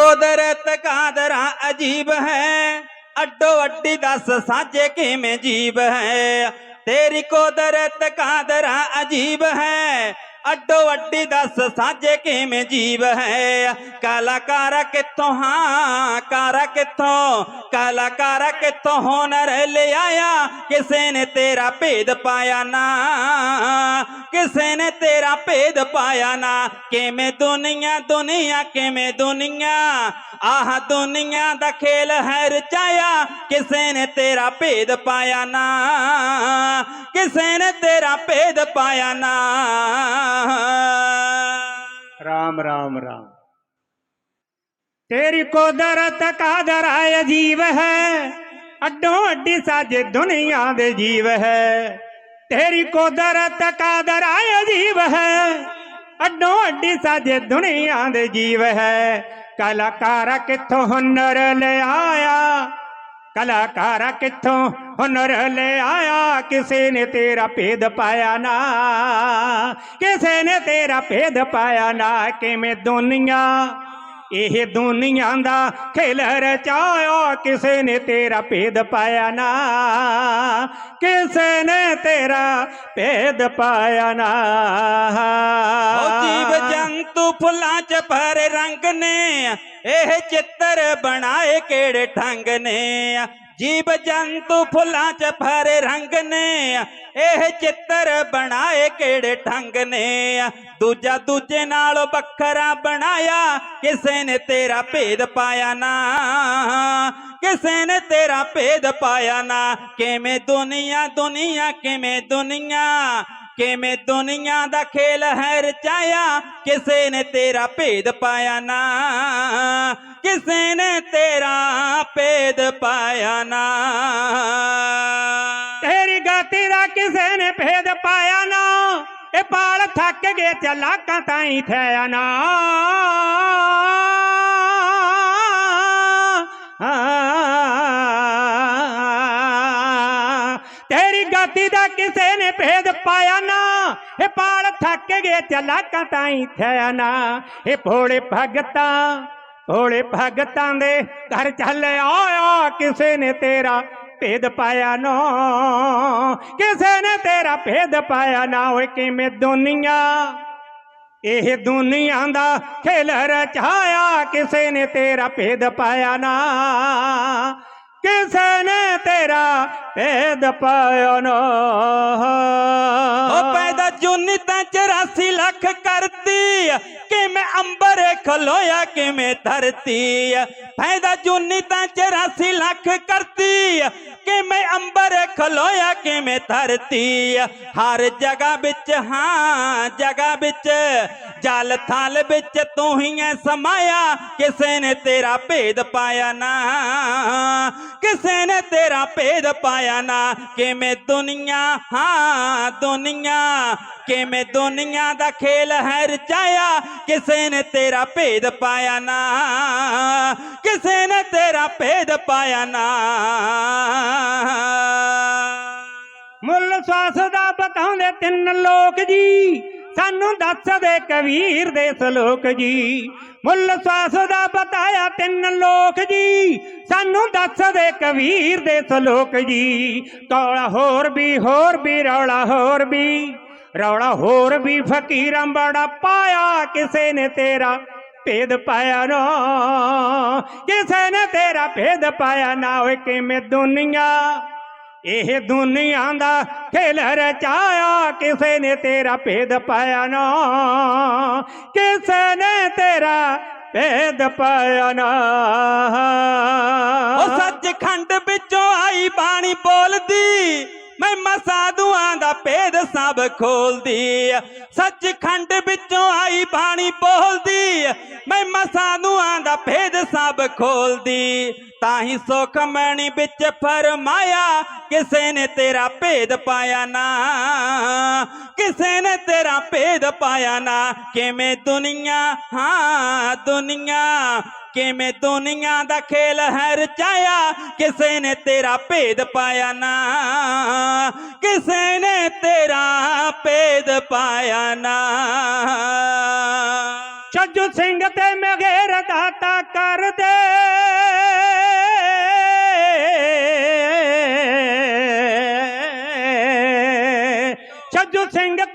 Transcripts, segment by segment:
ਕੁਦਰਤ ਕਾਦਰਾ ਅਜੀਬ ਹੈ। ਅੱਡੋ ਅੱਡੀ ਦੱਸ ਸਾਜੇ ਕਿਵੇਂ ਜੀਵ ਹੈ। ਤੇਰੀ ਕੁਦਰਤ ਕਾਦਰਾ ਅਜੀਬ ਹੈ। ਅੱਡੋ ਅੱਡੀ ਦੱਸ ਸਾਜੇ ਕਿਵੇਂ ਜੀਵ ਹੈ। ਕਲਾਕਾਰ ਕਿੱਥੋਂ ਹਾਂ, ਕਾਰਾ ਕਿੱਥੋਂ? ਕਲਾਕਾਰ ਕਿੱਥੋਂ ਹੁਨਰ ਲਿਆਇਆ? ਕਿਸੇ ਨੇ ਤੇਰਾ ਭੇਦ किसी ने तेरा भेद पाया ना? कि में दुनिया दुनिया कि में दुनिया? आह, दुनिया का खेल है रचाया किसी ने तेरा भेद पाया ना? किसी ने तेरा भेद पाया ना? राम राम राम। तेरी को दरत का दरा अजीब है। अड्डों अड्डी साजे दुनिया दे जीव है। तेरी कुदरत कादर अजीब है अड्डो अड्डी साजे दुनिया दे जीव है कलाकार किथों हुनर ले आया ਕਲਾਕਾਰ ਕਿੱਥੋਂ ਹੁਨਰ ਲੈ ਆਇਆ ਕਿਸੇ ਨੇ ਤੇਰਾ ਭੇਦ ਪਾਇਆ ਨਾ ਕਿਸੇ ਨੇ ਤੇਰਾ ਭੇਦ ਪਾਇਆ ਨਾ ਕਿਵੇਂ ਦੁਨੀਆ ਇਹ ਦੁਨੀਆਂ ਦਾ ਖੇਲ ਰਚਾਇਆ ਕਿਸੇ ਨੇ ਤੇਰਾ ਭੇਦ ਪਾਇਆ ਨਾ। ਕਿਸੇ ਨੇ ਤੇਰਾ ਭੇਦ ਪਾਇਆ ਨਾ। ਉਹ ਜੀਵ ਜੰਤੂ ਫੁੱਲਾਂ 'ਚ ਭਰੇ ਰੰਗ ਨੇ, ਇਹ ਚਿੱਤਰ ਬਣਾਏ ਕਿਹੜੇ ਠੰਗ ਨੇ। ਜੀਵ ਜੰਤੂ ਫੁੱਲਾਂ 'ਚ ਭਰੇ ਰੰਗ ਨੇ। ਇਹ ਚਿੱਤਰ ਬਣਾਏ ਕਿਹੜੇ ਠੰਗ ਨੇ? ਦੂਜਾ ਦੂਜੇ ਨਾਲੋਂ ਵੱਖਰਾ ਬਣਾਇਆ। ਕਿਸੇ ਨੇ ਤੇਰਾ ਭੇਦ ਪਾਇਆ ਨਾ। ਕਿਸੇ ਨੇ ਤੇਰਾ ਭੇਦ ਪਾਇਆ ਨਾ। ਕਿਵੇਂ ਦੁਨੀਆ ਦੁਨੀਆ, ਕਿਵੇਂ ਦੁਨੀਆ। ਕਿਵੇਂ ਦੁਨੀਆ ਦਾ ਖੇਲ ਹੈ ਰਚਾਇਆ ਕਿਸੇ ਨੇ ਤੇਰਾ ਭੇਦ ਪਾਇਆ ਨਾ। ਕਿਸੇ ਨੇ ਤੇਰਾ ਭੇਦ ਪਾਇਆ ਨਾ। ਤੇਰੀ ਗਾਤੀ ਦਾ ਕਿਸੇ ਨੇ ਭੇਦ ਪਾਇਆ ਨਾ। ਇਹ ਪਾਲ ਥੱਕ ਗਏ ਚਲਾਕਾਂ ਤਾਈ ਥਿਆ ਨਾ। ਇਹ ਪਾਲ ਥੱਕ ਗਏ ਚਲਾਕਾਂ ਤਾਈ ਥਿਆ ਨਾ। ਇਹ ਭੋਲੇ ਭਗਤਾਂ ਭੋਲੇ ਭਗਤਾਂ ਦੇ ਘਰ ਚੱਲ ਆਇਆ, ਕਿਸੇ ਨੇ ਤੇਰਾ ਭੇਦ ਪਾਇਆ ਨਾ। ਕਿਸੇ ਨੇ ਤੇਰਾ ਭੇਦ ਪਾਇਆ ਨਾ, ਓਏ ਕਿਵੇਂ ਦੁਨੀਆ। ਇਹ ਦੁਨੀਆ ਦਾ ਖੇਲ ਰਚਾਇਆ, ਕਿਸੇ ਨੇ ਤੇਰਾ ਭੇਦ ਪਾਇਆ ਨਾ। ਕਿਸੇ ਨੇ ਤੇਰਾ ਭੇਦ ਪਾਇਓ ਨਾ। ਉਹ ਪੈਦਾ ਜੁਨੀ ਤਾਂ 84 ਲੱਖ ਕਰਤੀ ਕਿਵੇਂ ਅੰਬਰ ਖਲੋਇਆ, ਕਿਵੇਂ ਧਰਤੀ ਪੈਦਾ ਜੁਨੀ ਤਾਂ 84 ਲੱਖ ਕਰਤੀ ਕਿਵੇਂ ਅੰਬਰ ਖਲੋਇਆ, ਕਿਵੇਂ ਧਰਤੀ ਹਰ ਜਗ੍ਹਾ ਵਿੱਚ ਹਾਂ, ਜਗ੍ਹਾ ਵਿੱਚ। ਜਲ ਥਲ ਵਿੱਚ ਤੂੰ ਹੀ ਐ ਸਮਾਇਆ। ਕਿਸੇ ਨੇ ਤੇਰਾ ਭੇਦ ਪਾਇਆ ਨਾ। ਕਿਸੇ ਨੇ ਤੇਰਾ ਭੇਦ ਪਾਇਆ ਨਾ, ਕਿਵੇਂ ਦੁਨੀਆ, ਹਾਂ, ਦੁਨੀਆ, ਕਿਵੇਂ ਦੁਨੀਆ ਦਾ ਖੇਲ ਹੈ ਰਚਾਇਆ ਕਿਸੇ ਨੇ ਤੇਰਾ ਭੇਦ ਪਾਇਆ ਨਾ, ਕਿਸੇ ਨੇ ਤੇਰਾ ਭੇਦ ਪਾਇਆ ਨਾ। ਮੁੱਲ ਸਵਾਸ ਦਾ ਬਤਾਉਂਦੇ ਤਿੰਨ ਲੋਕ ਜੀ। ਸਾਨੂੰ ਦੱਸਦੇ ਕਬੀਰ ਦੇ ਸਲੋਕ ਜੀ। ਮੁੱਲ ਸਵਾਸ ਦਾ ਬਤਾਇਆ ਤਿੰਨ ਲੋਕ ਜੀ। ਸਾਨੂੰ ਦੱਸਦੇ ਕਬੀਰ ਦੇ ਸਲੋਕ ਜੀ। ਕੌਲਾ ਹੋਰ ਵੀ ਹੋਰ ਵੀ, ਰੌਲਾ ਹੋਰ ਵੀ। ਰੌਲਾ ਹੋਰ ਵੀ ਫਕੀਰਾਂ ਬੜਾ ਪਾਇਆ, ਕਿਸੇ ਨੇ ਤੇਰਾ ਭੇਦ ਪਾਇਆ ਨਾ। ਕਿਸੇ ਨੇ ਤੇਰਾ ਭੇਦ ਪਾਇਆ ਨਾ, ਓਏ ਕਿਵੇਂ ਦੁਨੀਆ। ਇਹ ਦੁਨੀਆ ਦਾ ਖੇਲ ਰਚਾਇਆ ਕਿਸੇ ਨੇ ਤੇਰਾ ਭੇਦ ਪਾਇਆ ਨਾ। ਕਿਸੇ ਨੇ ਤੇਰਾ ਭੇਦ ਪਾਇਆ ਨਾ। ਉਹ ਸੱਚਖੰਡ ਵਿੱਚੋਂ ਆਈ ਬਾਣੀ ਬੋਲਦੀ। ਮੈਂ ਮਸਾਦੂਆਂ ਦਾ ਭੇਦ ਸਭ ਖੋਲਦੀ ਸੱਚਖੰਡ ਵਿੱਚੋਂ ਆਈ ਬਾਣੀ ਬੋਲਦੀ ਮੈਂ ਮਸਾਦੂਆਂ ਦਾ ਭੇਦ ਸਭ ਖੋਲਦੀ। ਤਾਂ ਹੀ ਸੁਖ ਮੈਣੀ ਵਿੱਚ ਫਰਮਾਇਆ, ਕਿਸੇ ਨੇ ਤੇਰਾ ਭੇਦ ਪਾਇਆ ਨਾ। ਕਿਸੇ ਨੇ ਤੇਰਾ ਭੇਦ ਪਾਇਆ ਨਾ। ਕਿਵੇਂ ਦੁਨੀਆ, ਹਾਂ ਦੁਨੀਆ। ਕਿਵੇਂ ਦੁਨੀਆ ਦਾ ਖੇਲ ਹੈ ਰਚਾਇਆ ਕਿਸੇ ਨੇ ਤੇਰਾ ਭੇਦ ਪਾਇਆ ਨਾ। ਕਿਸੇ ਨੇ ਤੇਰਾ ਭੇਦ ਪਾਇਆ ਨਾ। ਛੱਜੂ ਸਿੰਘ ਤੇ ਮਗੇਰ ਦਾਤਾ ਕਰ ਦੇ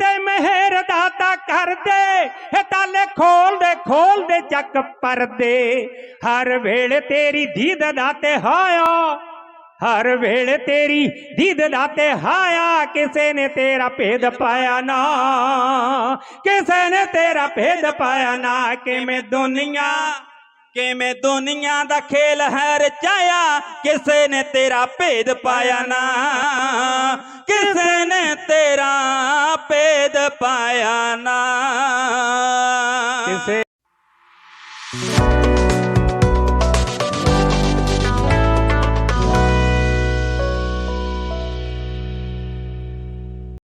ਦੇ ਮਹਿਰ ਦਾਤਾ ਕਰ ਦੇ ਤਾਲੇ ਖੋਲ ਦੇ ਖੋਲ ਦੇ ਚੱਕ ਪਰਦੇ। ਹਰ ਵੇਲੇ ਤੇਰੀ ਦੀਦ ਦਾਤੇ ਹਾਇਆ, ਹਰ ਵੇਲੇ ਤੇਰੀ ਦੀਦ ਦਾਤੇ ਹਾਇਆ। ਕਿਸੇ ਨੇ ਤੇਰਾ ਭੇਦ ਪਾਇਆ ਨਾ, ਕਿਸੇ ਨੇ ਤੇਰਾ ਭੇਦ ਪਾਇਆ ਨਾ। ਕਿਵੇਂ ਦੁਨੀਆ ਕਿਵੇਂ ਦੁਨੀਆ ਦਾ ਖੇਲ ਹੈ ਰਚਾਇਆ? ਕਿਸੇ ਨੇ ਤੇਰਾ ਭੇਦ ਪਾਇਆ ਨਾ। ਕਿਸੇ ਨੇ ਤੇਰਾ ਭੇਦ ਪਾਇਆ ਨਾ।